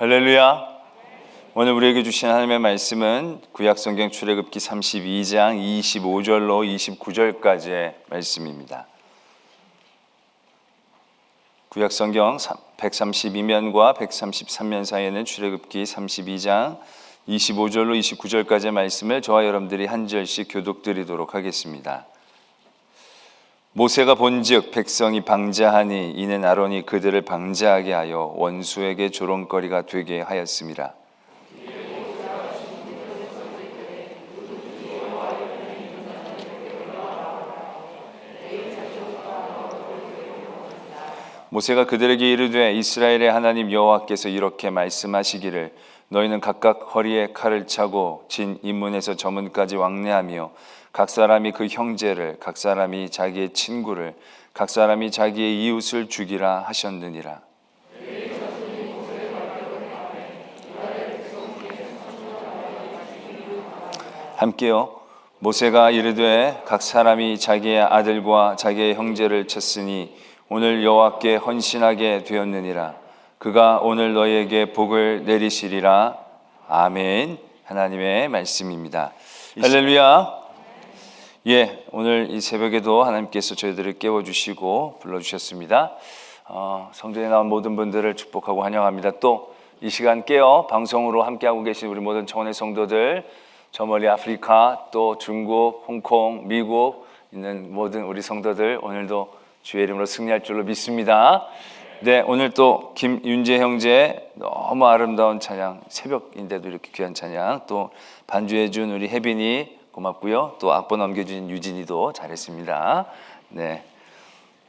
할렐루야. 오늘 우리에게 주신 하나님의 말씀은 구약성경 출애굽기 32장 25절로 29절까지의 말씀입니다. 구약성경 132면과 133면 사이에는 출애굽기 32장 25절로 29절까지의 말씀을 저와 여러분들이 한 절씩 교독드리도록 하겠습니다. 모세가 본즉 백성이 방자하니 이는 아론이 그들을 방자하게 하여 원수에게 조롱거리가 되게 하였습니다. 모세가 그들에게 이르되 이스라엘의 하나님 여호와께서 이렇게 말씀하시기를 너희는 각각 허리에 칼을 차고 진 인문에서 저문까지 왕래하며 각 사람이 그 형제를 각 사람이 자기의 친구를 각 사람이 자기의 이웃을 죽이라 하셨느니라. 함께요. 모세가 이르되 각 사람이 자기의 아들과 자기의 형제를 쳤으니 오늘 여호와께 헌신하게 되었느니라 그가 오늘 너희에게 복을 내리시리라. 아멘. 하나님의 말씀입니다. 할렐루야. 예 오늘 이 새벽에도 하나님께서 저희들을 깨워주시고 불러주셨습니다. 어, 성전에 나온 모든 분들을 축복하고 환영합니다. 또 이 시간 깨어 방송으로 함께하고 계신 우리 모든 청원의 성도들 저 멀리 아프리카 또 중국, 홍콩, 미국 있는 모든 우리 성도들 오늘도 주의 이름으로 승리할 줄로 믿습니다. 네, 오늘 또 김윤재 형제 너무 아름다운 찬양 새벽인데도 이렇게 귀한 찬양 또 반주해 준 우리 혜빈이 고맙고요. 또 악보 넘겨준 유진이도 잘했습니다. 네.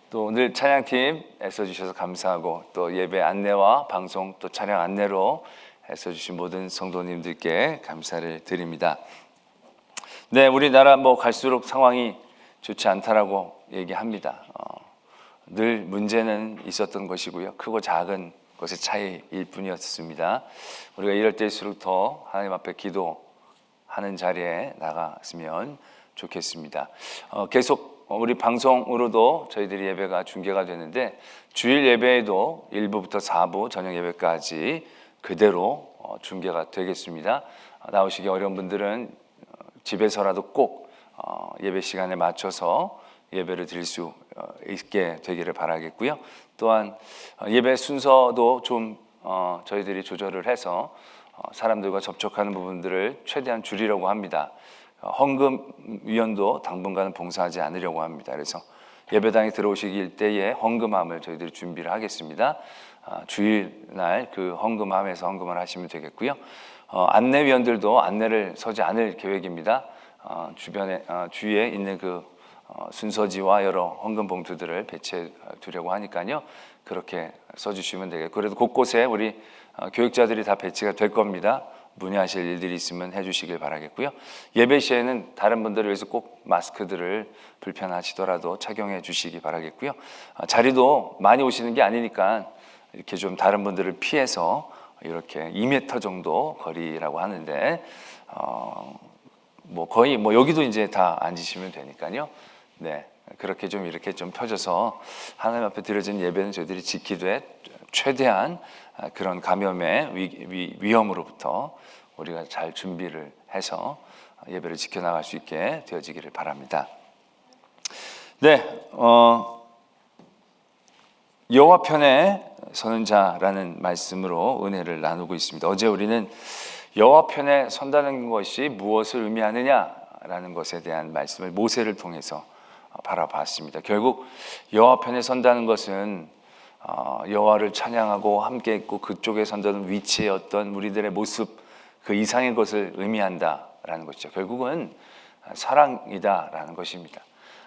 또 오늘 찬양팀 애써주셔서 감사하고 또 예배 안내와 방송 또 촬영 안내로 애써주신 모든 성도님들께 감사를 드립니다. 네, 우리나라 뭐 갈수록 상황이 좋지 않다라고 얘기합니다. 어, 늘 문제는 있었던 것이고요. 크고 작은 것의 차이일 뿐이었습니다. 우리가 이럴 때일수록 더 하나님 앞에 기도하는 자리에 나갔으면 좋겠습니다. 어, 계속 우리 방송으로도 저희들이 예배가 중계가 되는데 주일 예배에도 1부부터 4부 저녁 예배까지 그대로 어, 중계가 되겠습니다. 어, 나오시기 어려운 분들은 어, 집에서라도 꼭 어, 예배 시간에 맞춰서 예배를 드릴 수 어, 있게 되기를 바라겠고요. 또한 어, 예배 순서도 좀 어, 저희들이 조절을 해서 어, 사람들과 접촉하는 부분들을 최대한 줄이려고 합니다. 어, 헌금 위원도 당분간은 봉사하지 않으려고 합니다. 그래서 예배당에 들어오시길 때에 헌금함을 저희들이 준비를 하겠습니다. 아, 주일날 그 헌금함에서 헌금을 하시면 되겠고요. 어, 안내위원들도 안내를 서지 않을 계획입니다. 어, 주변에 어, 주위에 있는 그 어, 순서지와 여러 헌금 봉투들을 배치해 두려고 하니까요. 그렇게 써주시면 되겠고 그래도 곳곳에 우리 어, 교육자들이 다 배치가 될 겁니다. 문의하실 일들이 있으면 해주시길 바라겠고요. 예배 시에는 다른 분들을 위해서 꼭 마스크들을 불편하시더라도 착용해 주시기 바라겠고요. 어, 자리도 많이 오시는 게 아니니까 이렇게 좀 다른 분들을 피해서 이렇게 2m 정도 거리라고 하는데 어, 뭐 거의 뭐 여기도 이제 다 앉으시면 되니까요. 네. 그렇게 좀 이렇게 좀 펴져서 하나님 앞에 드려진 예배는 저희들이 지키되 최대한 아, 그런 감염의 위, 위, 위 험으로부터 우리가 잘 준비를 해서 예배를 지켜나갈 수 있게 되어지기를 바랍니다. 네, 어, 여호와 편에 서는 자라는 말씀으로 은혜를 나누고 있습니다. 어제 우리는 여호와 편에 선다는 것이 무엇을 의미하느냐라는 것에 대한 말씀을 모세를 통해서 바라봤습니다. 결국 여호와 편에 선다는 것은 어, 여호와를 찬양하고 함께 있고 그쪽에 선다는 위치의 어떤 우리들의 모습 그 이상의 것을 의미한다라는 것이죠. 결국은 사랑이다라는 것입니다.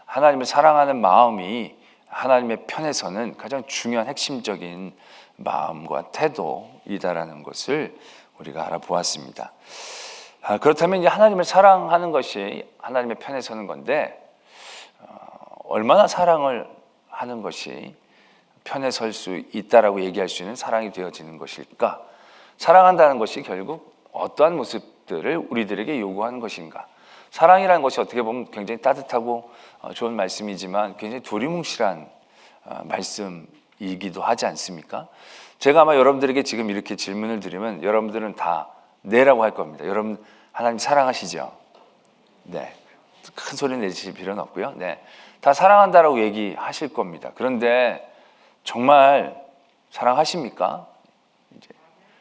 하나님을 사랑하는 마음이 하나님의 편에서는 가장 중요한 핵심적인 마음과 태도이다라는 것을 우리가 알아보았습니다. 아, 그렇다면 이제 하나님을 사랑하는 것이 하나님의 편에 서는 건데 어, 얼마나 사랑을 하는 것이 편에 설 수 있다라고 얘기할 수 있는 사랑이 되어지는 것일까? 사랑한다는 것이 결국 어떠한 모습들을 우리들에게 요구하는 것인가? 사랑이라는 것이 어떻게 보면 굉장히 따뜻하고 어, 좋은 말씀이지만 굉장히 두리뭉실한 어, 말씀이기도 하지 않습니까? 제가 아마 여러분들에게 지금 이렇게 질문을 드리면 여러분들은 다 네라고 할 겁니다. 여러분 하나님 사랑하시죠? 네. 큰 소리 내실 필요는 없고요. 네. 다 사랑한다라고 얘기하실 겁니다. 그런데 정말 사랑하십니까? 이제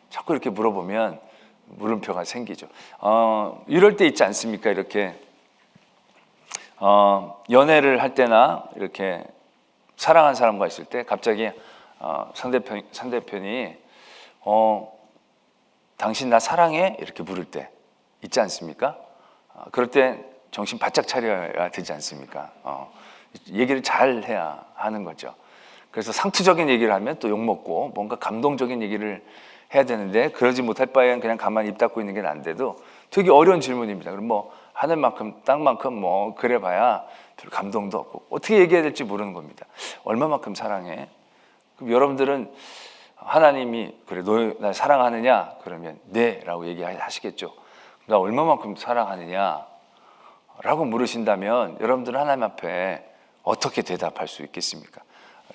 자꾸 이렇게 물어보면 물음표가 생기죠. 어, 이럴 때 있지 않습니까? 이렇게 어, 연애를 할 때나 이렇게 사랑한 사람과 있을 때 갑자기 어, 상대편 상대편이 어, 당신 나 사랑해 이렇게 물을 때 있지 않습니까? 어, 그럴 때 정신 바짝 차려야 되지 않습니까? 어, 얘기를 잘 해야 하는 거죠. 그래서 상투적인 얘기를 하면 또 욕먹고 뭔가 감동적인 얘기를 해야 되는데 그러지 못할 바에는 그냥 가만히 입 닫고 있는 게 난데도 되게 어려운 질문입니다. 그럼 뭐 하늘만큼 땅만큼 뭐 그래봐야 별 감동도 없고 어떻게 얘기해야 될지 모르는 겁니다. 얼마만큼 사랑해? 그럼 여러분들은 하나님이 그래 너 날 사랑하느냐? 그러면 네라고 얘기하시겠죠. 나 얼마만큼 사랑하느냐? 라고 물으신다면 여러분들은 하나님 앞에 어떻게 대답할 수 있겠습니까?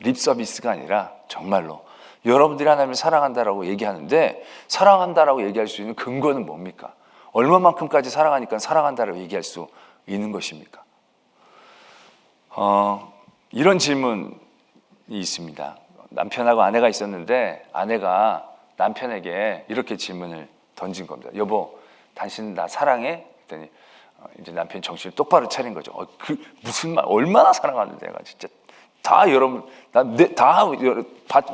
립 서비스가 아니라 정말로 여러분들이 하나님을 사랑한다라고 얘기하는데 사랑한다라고 얘기할 수 있는 근거는 뭡니까? 얼마만큼까지 사랑하니까 사랑한다라고 얘기할 수 있는 것입니까? 어, 이런 질문이 있습니다. 남편하고 아내가 있었는데 아내가 남편에게 이렇게 질문을 던진 겁니다. 여보, 당신 나 사랑해? 그랬더니 어, 이제 남편이 정신을 똑바로 차린 거죠. 어, 그 무슨 말, 얼마나 사랑하는데 내가 진짜 다 여러분 다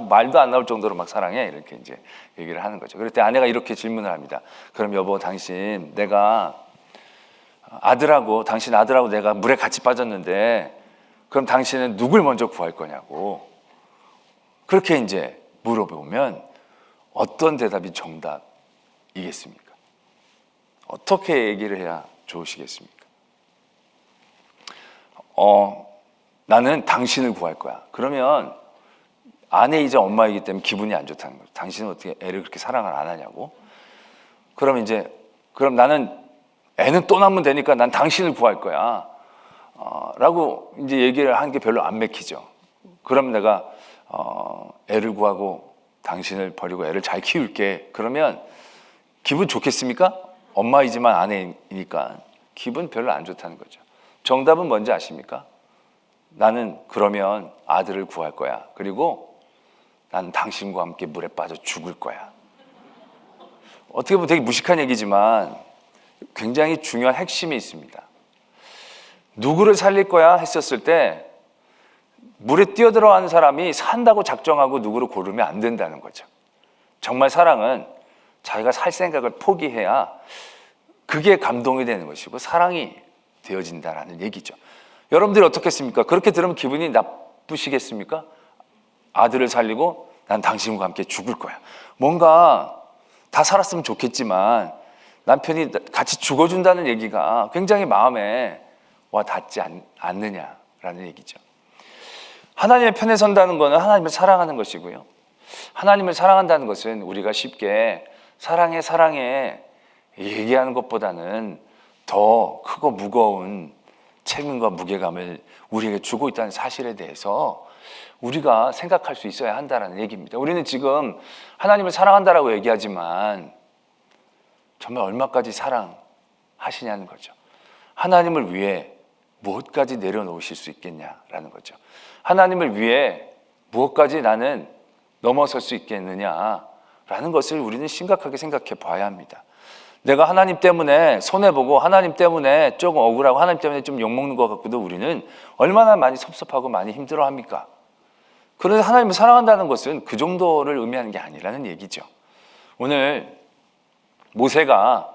말도 안 나올 정도로 막 사랑해 이렇게 이제 얘기를 하는 거죠. 그럴 때 아내가 이렇게 질문을 합니다. 그럼 여보 당신 내가 아들하고 당신 아들하고 내가 물에 같이 빠졌는데 그럼 당신은 누굴 먼저 구할 거냐고 그렇게 이제 물어보면 어떤 대답이 정답이겠습니까? 어떻게 얘기를 해야 좋으시겠습니까? 어, 나는 당신을 구할 거야. 그러면 아내이자 엄마이기 때문에 기분이 안 좋다는 거죠. 당신은 어떻게 애를 그렇게 사랑을 안 하냐고. 그럼 이제, 그럼 나는 애는 또 낳으면 되니까 난 당신을 구할 거야. 어, 라고 이제 얘기를 한 게 별로 안 맥히죠. 그럼 내가, 어, 애를 구하고 당신을 버리고 애를 잘 키울게. 그러면 기분 좋겠습니까? 엄마이지만 아내이니까 기분 별로 안 좋다는 거죠. 정답은 뭔지 아십니까? 나는 그러면 아들을 구할 거야. 그리고 난 당신과 함께 물에 빠져 죽을 거야. 어떻게 보면 되게 무식한 얘기지만 굉장히 중요한 핵심이 있습니다. 누구를 살릴 거야 했었을 때 물에 뛰어들어가는 사람이 산다고 작정하고 누구를 고르면 안 된다는 거죠. 정말 사랑은 자기가 살 생각을 포기해야 그게 감동이 되는 것이고 사랑이 되어진다라는 얘기죠. 여러분들이 어떻겠습니까? 그렇게 들으면 기분이 나쁘시겠습니까? 아들을 살리고 난 당신과 함께 죽을 거야. 뭔가 다 살았으면 좋겠지만 남편이 같이 죽어준다는 얘기가 굉장히 마음에 와 닿지 않, 않느냐라는 얘기죠. 하나님의 편에 선다는 것은 하나님을 사랑하는 것이고요. 하나님을 사랑한다는 것은 우리가 쉽게 사랑해 사랑해 얘기하는 것보다는 더 크고 무거운 책임과 무게감을 우리에게 주고 있다는 사실에 대해서 우리가 생각할 수 있어야 한다는 얘기입니다. 우리는 지금 하나님을 사랑한다라고 얘기하지만 정말 얼마까지 사랑하시냐는 거죠. 하나님을 위해 무엇까지 내려놓으실 수 있겠냐라는 거죠. 하나님을 위해 무엇까지 나는 넘어설 수 있겠느냐 라는 것을 우리는 심각하게 생각해 봐야 합니다. 내가 하나님 때문에 손해보고 하나님 때문에 조금 억울하고 하나님 때문에 좀 욕먹는 것 같고도 우리는 얼마나 많이 섭섭하고 많이 힘들어 합니까? 그런데 하나님을 사랑한다는 것은 그 정도를 의미하는 게 아니라는 얘기죠. 오늘 모세가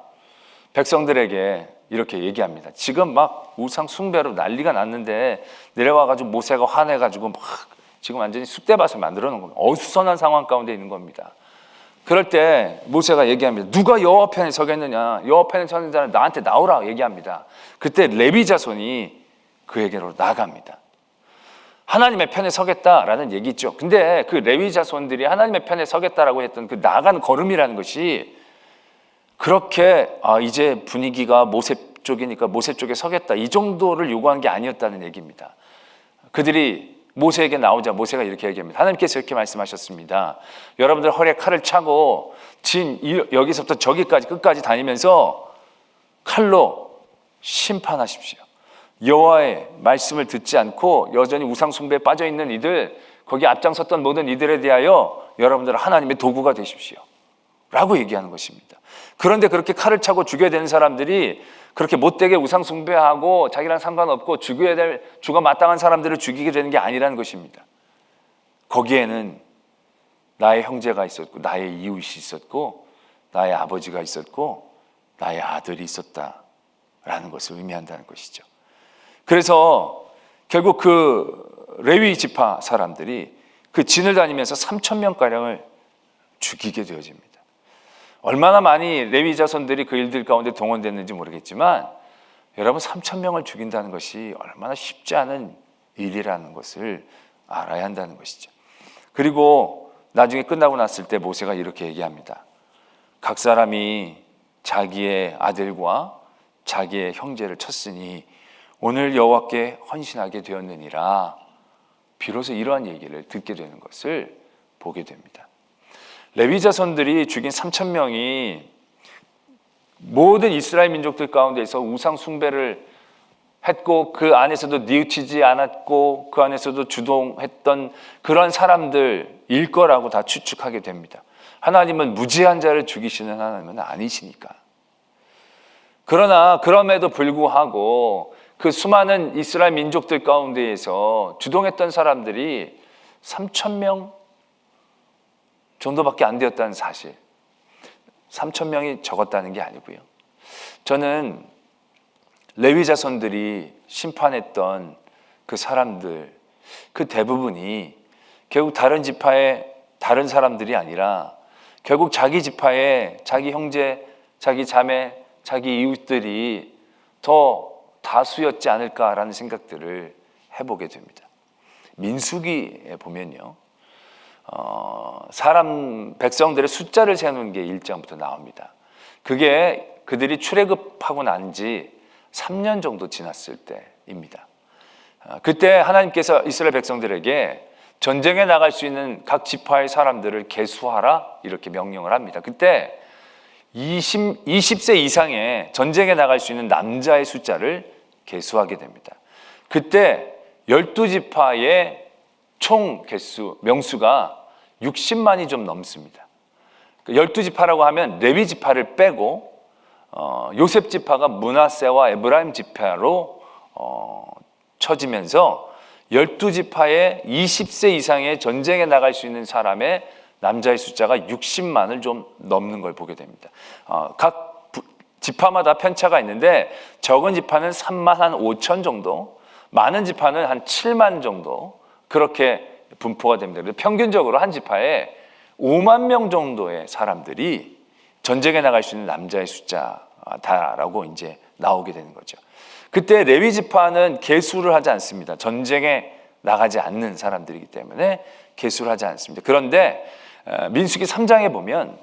백성들에게 이렇게 얘기합니다. 지금 막 우상 숭배로 난리가 났는데 내려와가지고 모세가 화내가지고 막 지금 완전히 쑥대밭을 만들어 놓은 겁니다. 어수선한 상황 가운데 있는 겁니다. 그럴 때 모세가 얘기합니다. 누가 여호와 편에 서겠느냐? 여호와 편에 서는 자는 나한테 나오라 얘기합니다. 그때 레위 자손이 그에게로 나갑니다. 하나님의 편에 서겠다라는 얘기죠. 근데 그 레위 자손들이 하나님의 편에 서겠다라고 했던 그 나가는 걸음이라는 것이 그렇게 아 이제 분위기가 모세 쪽이니까 모세 쪽에 서겠다 이 정도를 요구한 게 아니었다는 얘기입니다. 그들이 모세에게 나오자 모세가 이렇게 얘기합니다. 하나님께서 이렇게 말씀하셨습니다. 여러분들 허리에 칼을 차고 진 이- 여기서부터 저기까지 끝까지 다니면서 칼로 심판하십시오. 여호와의 말씀을 듣지 않고 여전히 우상 숭배에 빠져 있는 이들 거기 앞장섰던 모든 이들에 대하여 여러분들 하나님의 도구가 되십시오. 라고 얘기하는 것입니다. 그런데 그렇게 칼을 차고 죽여야 되는 사람들이 그렇게 못되게 우상 숭배하고 자기랑 상관없고 죽여야 될 죽어 마땅한 사람들을 죽이게 되는 게 아니라는 것입니다. 거기에는 나의 형제가 있었고 나의 이웃이 있었고 나의 아버지가 있었고 나의 아들이 있었다라는 것을 의미한다는 것이죠. 그래서 결국 그 레위 지파 사람들이 그 진을 다니면서 3천 명 가량을 죽이게 되어집니다. 얼마나 많이 레위 자손들이 그 일들 가운데 동원됐는지 모르겠지만 여러분 3천 명을 죽인다는 것이 얼마나 쉽지 않은 일이라는 것을 알아야 한다는 것이죠. 그리고 나중에 끝나고 났을 때 모세가 이렇게 얘기합니다. 각 사람이 자기의 아들과 자기의 형제를 쳤으니 오늘 여호와께 헌신하게 되었느니라. 비로소 이러한 얘기를 듣게 되는 것을 보게 됩니다. 레위 자손들이 죽인 3천 명이 모든 이스라엘 민족들 가운데서 우상 숭배를 했고 그 안에서도 뉘우치지 않았고 그 안에서도 주동했던 그런 사람들일 거라고 다 추측하게 됩니다. 하나님은 무지한 자를 죽이시는 하나님은 아니시니까. 그러나 그럼에도 불구하고 그 수많은 이스라엘 민족들 가운데에서 주동했던 사람들이 3천 명 정도밖에 안 되었다는 사실. 3천 명이 적었다는 게 아니고요. 저는 레위 자손들이 심판했던 그 사람들 그 대부분이 결국 다른 지파의 다른 사람들이 아니라 결국 자기 지파의 자기 형제, 자기 자매, 자기 이웃들이 더 다수였지 않을까라는 생각들을 해보게 됩니다. 민수기에 보면요. 어, 사람 백성들의 숫자를 세우는 게 1장부터 나옵니다. 그게 그들이 출애굽하고 난 지 3년 정도 지났을 때입니다. 어, 그때 하나님께서 이스라엘 백성들에게 전쟁에 나갈 수 있는 각 지파의 사람들을 계수하라 이렇게 명령을 합니다. 그때 20, 20세 이상의 전쟁에 나갈 수 있는 남자의 숫자를 계수하게 됩니다. 그때 12지파의 총 개수, 명수가 60만이 좀 넘습니다. 12지파라고 하면 레위 지파를 빼고 어, 요셉 지파가 문하세와 에브라임 지파로 어, 쳐지면서 12지파의 20세 이상의 전쟁에 나갈 수 있는 사람의 남자의 숫자가 60만을 좀 넘는 걸 보게 됩니다. 어, 각 부, 지파마다 편차가 있는데 적은 지파는 3만 한 5천 정도, 많은 지파는 한 7만 정도 그렇게 분포가 됩니다. 그래서 평균적으로 한 지파에 5만 명 정도의 사람들이 전쟁에 나갈 수 있는 남자의 숫자다라고 이제 나오게 되는 거죠. 그때 레위 지파는 개수를 하지 않습니다. 전쟁에 나가지 않는 사람들이기 때문에 개수를 하지 않습니다. 그런데 어, 민수기 3장에 보면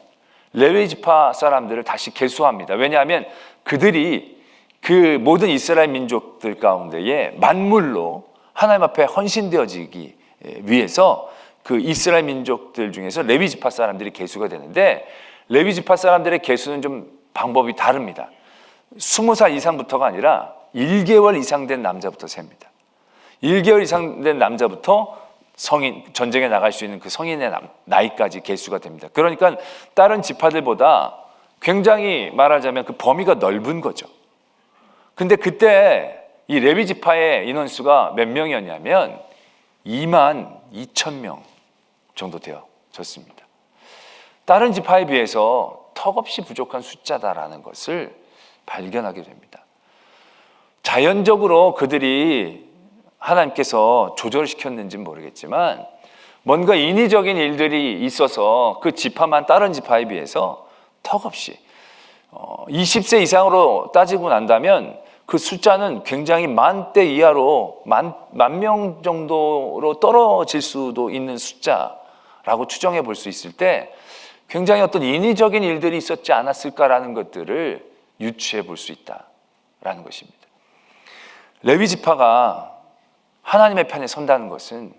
레위 지파 사람들을 다시 개수합니다. 왜냐하면 그들이 그 모든 이스라엘 민족들 가운데에 만물로 하나님 앞에 헌신되어지기 위해서 그 이스라엘 민족들 중에서 레위 지파 사람들이 개수가 되는데 레위 지파 사람들의 개수는 좀 방법이 다릅니다. 20살 이상부터가 아니라 1개월 이상 된 남자부터 셉니다. 1개월 이상 된 남자부터 성인 전쟁에 나갈 수 있는 그 성인의 나이까지 개수가 됩니다. 그러니까 다른 지파들보다 굉장히 말하자면 그 범위가 넓은 거죠. 근데 그때 이 레위 지파의 인원수가 몇 명이었냐면 2만 2천 명 정도 되어졌습니다. 다른 지파에 비해서 턱없이 부족한 숫자다라는 것을 발견하게 됩니다. 자연적으로 그들이 하나님께서 조절시켰는지는 모르겠지만 뭔가 인위적인 일들이 있어서 그 지파만 다른 지파에 비해서 턱없이 20세 이상으로 따지고 난다면 그 숫자는 굉장히 만 대 이하로 만명 정도로 떨어질 수도 있는 숫자라고 추정해 볼 수 있을 때 굉장히 어떤 인위적인 일들이 있었지 않았을까라는 것들을 유추해 볼 수 있다라는 것입니다. 레위 지파가 하나님의 편에 선다는 것은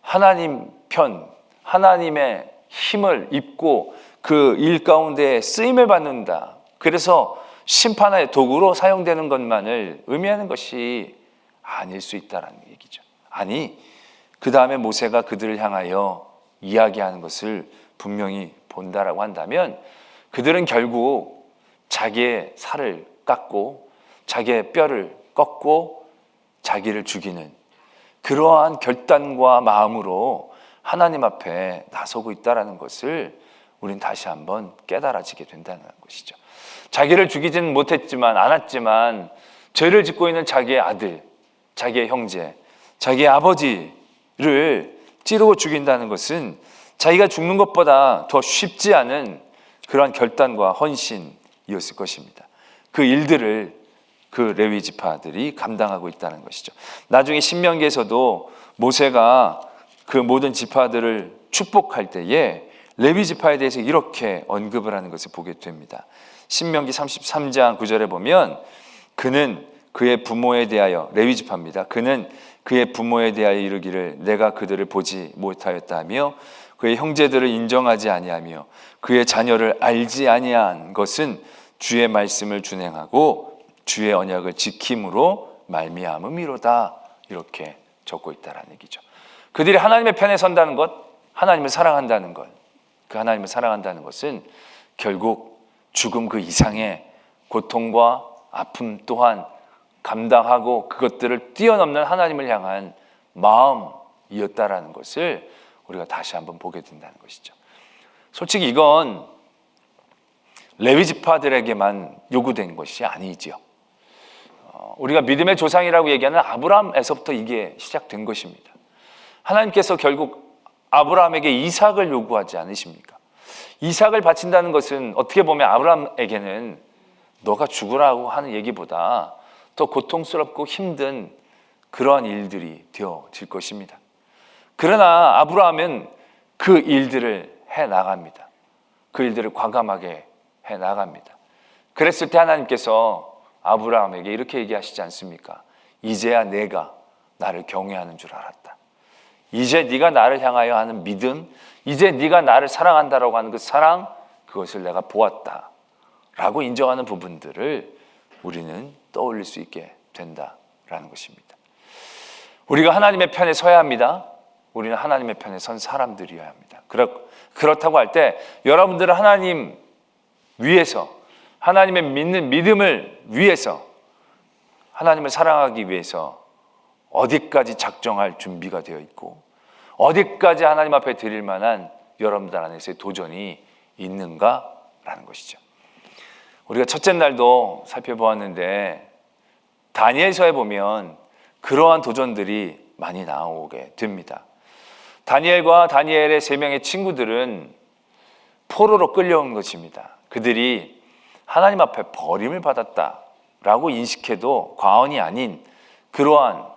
하나님 편, 하나님의 힘을 입고 그 일 가운데 쓰임을 받는다. 그래서 심판의 도구로 사용되는 것만을 의미하는 것이 아닐 수 있다라는 얘기죠. 아니, 그 다음에 모세가 그들을 향하여 이야기하는 것을 분명히 본다라고 한다면 그들은 결국 자기의 살을 깎고 자기의 뼈를 꺾고 자기를 죽이는 그러한 결단과 마음으로 하나님 앞에 나서고 있다라는 것을 우린 다시 한번 깨달아지게 된다는 것이죠. 자기를 죽이지는 못했지만 않았지만 죄를 짓고 있는 자기의 아들, 자기의 형제, 자기의 아버지를 찌르고 죽인다는 것은 자기가 죽는 것보다 더 쉽지 않은 그러한 결단과 헌신이었을 것입니다. 그 일들을 그 레위 지파들이 감당하고 있다는 것이죠. 나중에 신명기에서도 모세가 그 모든 지파들을 축복할 때에 레위 지파에 대해서 이렇게 언급을 하는 것을 보게 됩니다. 신명기 33장 9절에 보면 그는 그의 부모에 대하여 레위 지파입니다. 그는 그의 부모에 대하여 이르기를 내가 그들을 보지 못하였다며 그의 형제들을 인정하지 아니하며 그의 자녀를 알지 아니한 것은 주의 말씀을 준행하고 주의 언약을 지킴으로 말미암음이로다 이렇게 적고 있다라는 얘기죠. 그들이 하나님의 편에 선다는 것, 하나님을 사랑한다는 것, 그 하나님을 사랑한다는 것은 결국 죽음 그 이상의 고통과 아픔 또한 감당하고 그것들을 뛰어넘는 하나님을 향한 마음이었다라는 것을 우리가 다시 한번 보게 된다는 것이죠. 솔직히 이건 레위 지파들에게만 요구된 것이 아니지요. 어, 우리가 믿음의 조상이라고 얘기하는 아브라함에서부터 이게 시작된 것입니다. 하나님께서 결국 아브라함에게 이삭을 요구하지 않으십니까? 이삭을 바친다는 것은 어떻게 보면 아브라함에게는 너가 죽으라고 하는 얘기보다 더 고통스럽고 힘든 그러한 일들이 되어질 것입니다. 그러나 아브라함은 그 일들을 해 나갑니다. 그 일들을 과감하게 해 나갑니다. 그랬을 때 하나님께서 아브라함에게 이렇게 얘기하시지 않습니까? 이제야 내가 나를 경외하는 줄 알았다. 이제 네가 나를 향하여 하는 믿음, 이제 네가 나를 사랑한다라고 하는 그 사랑, 그것을 내가 보았다. 라고 인정하는 부분들을 우리는 떠올릴 수 있게 된다라는 것입니다. 우리가 하나님의 편에 서야 합니다. 우리는 하나님의 편에 선 사람들이어야 합니다. 그렇, 그렇다고 할 때 여러분들은 하나님 위해서 하나님의 믿는 믿음을 위해서 하나님을 사랑하기 위해서 어디까지 작정할 준비가 되어 있고 어디까지 하나님 앞에 드릴 만한 여러분들 안에서의 도전이 있는가라는 것이죠. 우리가 첫째 날도 살펴보았는데 다니엘서에 보면 그러한 도전들이 많이 나오게 됩니다. 다니엘과 다니엘의 세 명의 친구들은 포로로 끌려온 것입니다. 그들이 하나님 앞에 버림을 받았다라고 인식해도 과언이 아닌 그러한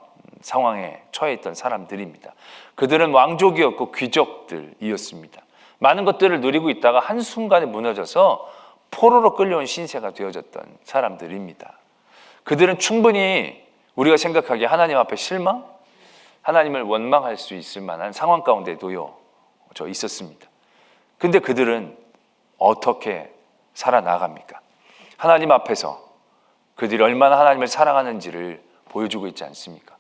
상황에 처해 있던 사람들입니다. 그들은 왕족이었고 귀족들이었습니다. 많은 것들을 누리고 있다가 한순간에 무너져서 포로로 끌려온 신세가 되어졌던 사람들입니다. 그들은 충분히 우리가 생각하기에 하나님 앞에 실망, 하나님을 원망할 수 있을 만한 상황 가운데 놓여 있었습니다. 근데 그들은 어떻게 살아나갑니까? 하나님 앞에서 그들이 얼마나 하나님을 사랑하는지를 보여주고 있지 않습니까?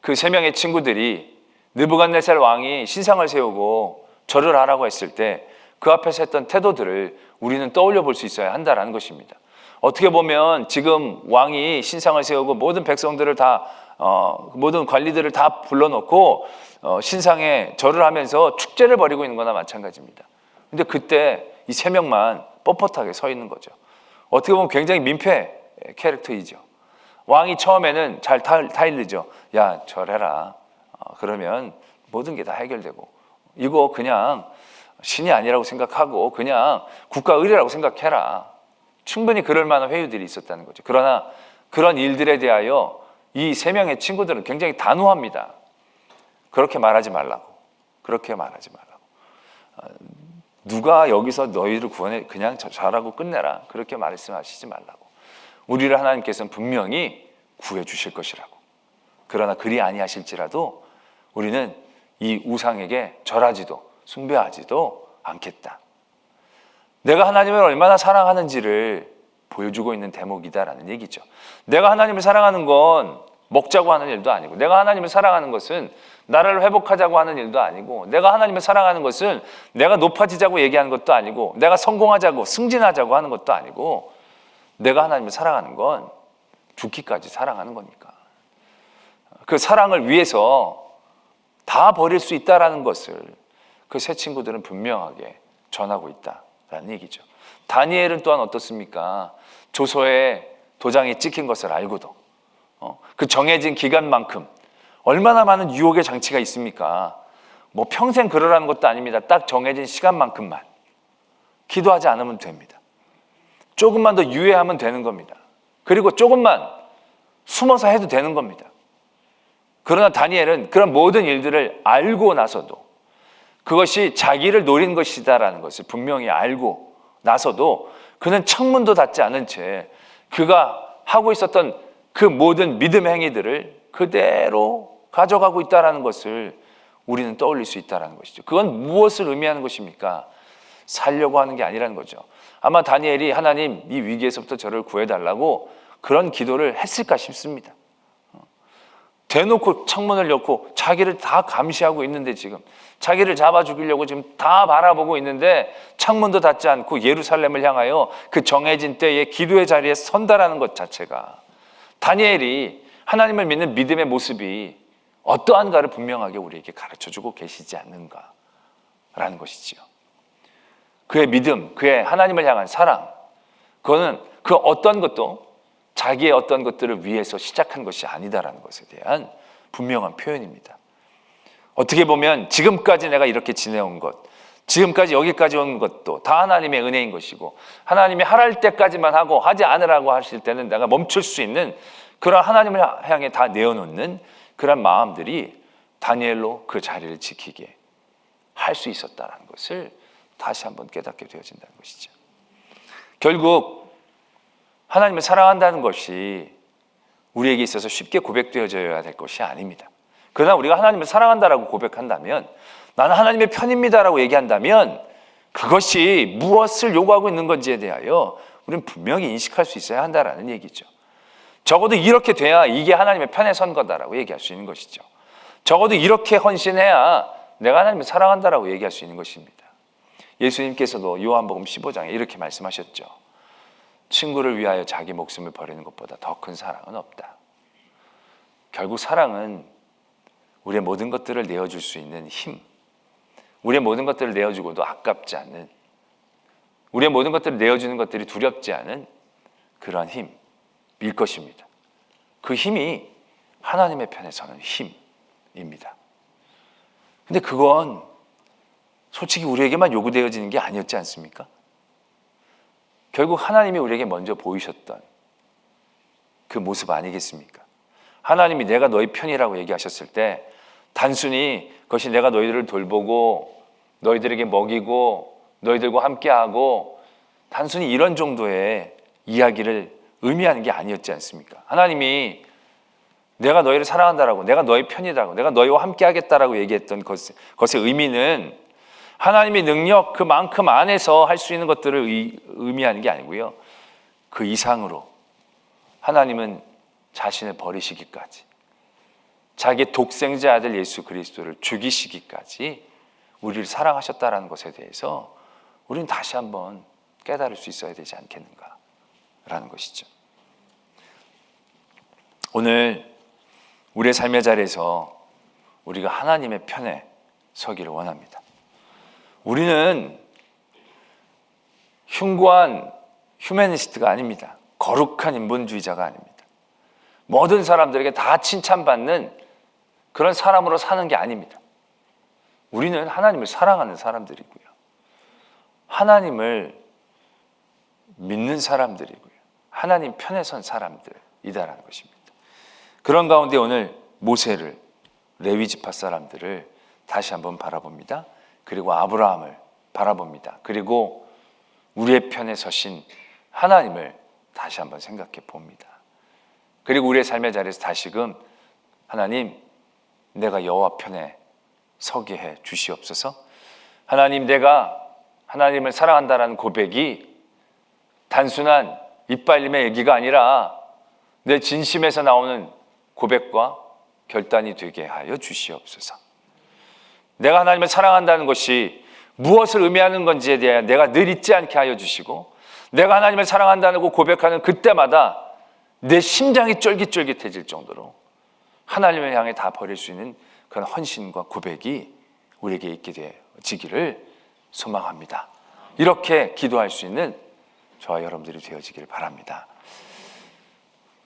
그 세 명의 친구들이 느부갓네살 왕이 신상을 세우고 절을 하라고 했을 때 그 앞에서 했던 태도들을 우리는 떠올려 볼 수 있어야 한다라는 것입니다. 어떻게 보면 지금 왕이 신상을 세우고 모든 백성들을 다 어, 모든 관리들을 다 불러놓고 어, 신상에 절을 하면서 축제를 벌이고 있는 거나 마찬가지입니다. 근데 그때 이 세 명만 뻣뻣하게 서 있는 거죠. 어떻게 보면 굉장히 민폐 캐릭터이죠. 왕이 처음에는 잘 타일르죠. 야, 절해라. 어, 그러면 모든 게 다 해결되고 이거 그냥 신이 아니라고 생각하고 그냥 국가 의례라고 생각해라. 충분히 그럴 만한 회유들이 있었다는 거죠. 그러나 그런 일들에 대하여 이 세 명의 친구들은 굉장히 단호합니다. 그렇게 말하지 말라고. 그렇게 말하지 말라고. 어, 누가 여기서 너희를 구원해 그냥 잘하고 끝내라. 그렇게 말씀하시지 말라고. 우리를 하나님께서는 분명히 구해 주실 것이라고. 그러나 그리 아니하실지라도 우리는 이 우상에게 절하지도 숭배하지도 않겠다. 내가 하나님을 얼마나 사랑하는지를 보여주고 있는 대목이다라는 얘기죠. 내가 하나님을 사랑하는 건 먹자고 하는 일도 아니고, 내가 하나님을 사랑하는 것은 나를 회복하자고 하는 일도 아니고, 내가 하나님을 사랑하는 것은 내가 높아지자고 얘기하는 것도 아니고, 내가 성공하자고 승진하자고 하는 것도 아니고, 내가 하나님을 사랑하는 건 죽기까지 사랑하는 거니까. 그 사랑을 위해서 다 버릴 수 있다라는 것을 그 세 친구들은 분명하게 전하고 있다라는 얘기죠. 다니엘은 또한 어떻습니까? 조서에 도장이 찍힌 것을 알고도 어, 그 정해진 기간만큼 얼마나 많은 유혹의 장치가 있습니까? 뭐 평생 그러라는 것도 아닙니다. 딱 정해진 시간만큼만 기도하지 않으면 됩니다. 조금만 더 유예하면 되는 겁니다. 그리고 조금만 숨어서 해도 되는 겁니다. 그러나 다니엘은 그런 모든 일들을 알고 나서도 그것이 자기를 노린 것이다라는 것을 분명히 알고 나서도 그는 창문도 닫지 않은 채 그가 하고 있었던 그 모든 믿음의 행위들을 그대로 가져가고 있다라는 것을 우리는 떠올릴 수 있다라는 것이죠. 그건 무엇을 의미하는 것입니까? 살려고 하는 게 아니라는 거죠. 아마 다니엘이 하나님 이 위기에서부터 저를 구해달라고 그런 기도를 했을까 싶습니다. 대놓고 창문을 엮고 자기를 다 감시하고 있는데 지금 자기를 잡아 죽이려고 지금 다 바라보고 있는데 창문도 닫지 않고 예루살렘을 향하여 그 정해진 때에 기도의 자리에 선다라는 것 자체가 다니엘이 하나님을 믿는 믿음의 모습이 어떠한가를 분명하게 우리에게 가르쳐 주고 계시지 않는가라는 것이지요. 그의 믿음, 그의 하나님을 향한 사랑, 그거는 그 어떤 것도 자기의 어떤 것들을 위해서 시작한 것이 아니다라는 것에 대한 분명한 표현입니다. 어떻게 보면 지금까지 내가 이렇게 지내온 것, 지금까지 여기까지 온 것도 다 하나님의 은혜인 것이고 하나님이 하랄 때까지만 하고 하지 않으라고 하실 때는 내가 멈출 수 있는 그런 하나님을 향해 다 내어놓는 그런 마음들이 다니엘로 그 자리를 지키게 할 수 있었다는 것을 다시 한번 깨닫게 되어진다는 것이죠. 결국 하나님을 사랑한다는 것이 우리에게 있어서 쉽게 고백되어져야 될 것이 아닙니다. 그러나 우리가 하나님을 사랑한다라고 고백한다면 나는 하나님의 편입니다라고 얘기한다면 그것이 무엇을 요구하고 있는 건지에 대하여 우리는 분명히 인식할 수 있어야 한다라는 얘기죠. 적어도 이렇게 돼야 이게 하나님의 편에 선 거다라고 얘기할 수 있는 것이죠. 적어도 이렇게 헌신해야 내가 하나님을 사랑한다라고 얘기할 수 있는 것입니다. 예수님께서도 요한복음 15장에 이렇게 말씀하셨죠. 친구를 위하여 자기 목숨을 버리는 것보다 더 큰 사랑은 없다. 결국 사랑은 우리의 모든 것들을 내어줄 수 있는 힘, 우리의 모든 것들을 내어주고도 아깝지 않은, 우리의 모든 것들을 내어주는 것들이 두렵지 않은 그러한 힘일 것입니다. 그 힘이 하나님의 편에 서는 힘입니다. 근데 그건 솔직히 우리에게만 요구되어지는 게 아니었지 않습니까? 결국 하나님이 우리에게 먼저 보이셨던 그 모습 아니겠습니까? 하나님이 내가 너희 편이라고 얘기하셨을 때 단순히 그것이 내가 너희들을 돌보고 너희들에게 먹이고 너희들과 함께하고 단순히 이런 정도의 이야기를 의미하는 게 아니었지 않습니까? 하나님이 내가 너희를 사랑한다라고, 내가 너희 편이라고, 내가 너희와 함께 하겠다라고 얘기했던 것의, 것의 의미는 하나님의 능력 그만큼 안에서 할 수 있는 것들을 의, 의미하는 게 아니고요. 그 이상으로 하나님은 자신을 버리시기까지 자기 독생자 아들 예수 그리스도를 죽이시기까지 우리를 사랑하셨다라는 것에 대해서 우리는 다시 한번 깨달을 수 있어야 되지 않겠는가라는 것이죠. 오늘 우리의 삶의 자리에서 우리가 하나님의 편에 서기를 원합니다. 우리는 흉고한 휴메니스트가 아닙니다. 거룩한 인본주의자가 아닙니다. 모든 사람들에게 다 칭찬받는 그런 사람으로 사는 게 아닙니다. 우리는 하나님을 사랑하는 사람들이고요. 하나님을 믿는 사람들이고요. 하나님 편에 선 사람들이다라는 것입니다. 그런 가운데 오늘 모세를 레위 지파 사람들을 다시 한번 바라봅니다. 그리고 아브라함을 바라봅니다. 그리고 우리의 편에 서신 하나님을 다시 한번 생각해 봅니다. 그리고 우리의 삶의 자리에서 다시금 하나님, 내가 여호와 편에 서게 해 주시옵소서. 하나님, 내가 하나님을 사랑한다라는 고백이 단순한 이빨림의 얘기가 아니라 내 진심에서 나오는 고백과 결단이 되게 하여 주시옵소서. 내가 하나님을 사랑한다는 것이 무엇을 의미하는 건지에 대해 내가 늘 잊지 않게 하여 주시고 내가 하나님을 사랑한다고 고백하는 그때마다 내 심장이 쫄깃쫄깃해질 정도로 하나님을 향해 다 버릴 수 있는 그런 헌신과 고백이 우리에게 있게 되어지기를 소망합니다. 이렇게 기도할 수 있는 저와 여러분들이 되어지기를 바랍니다.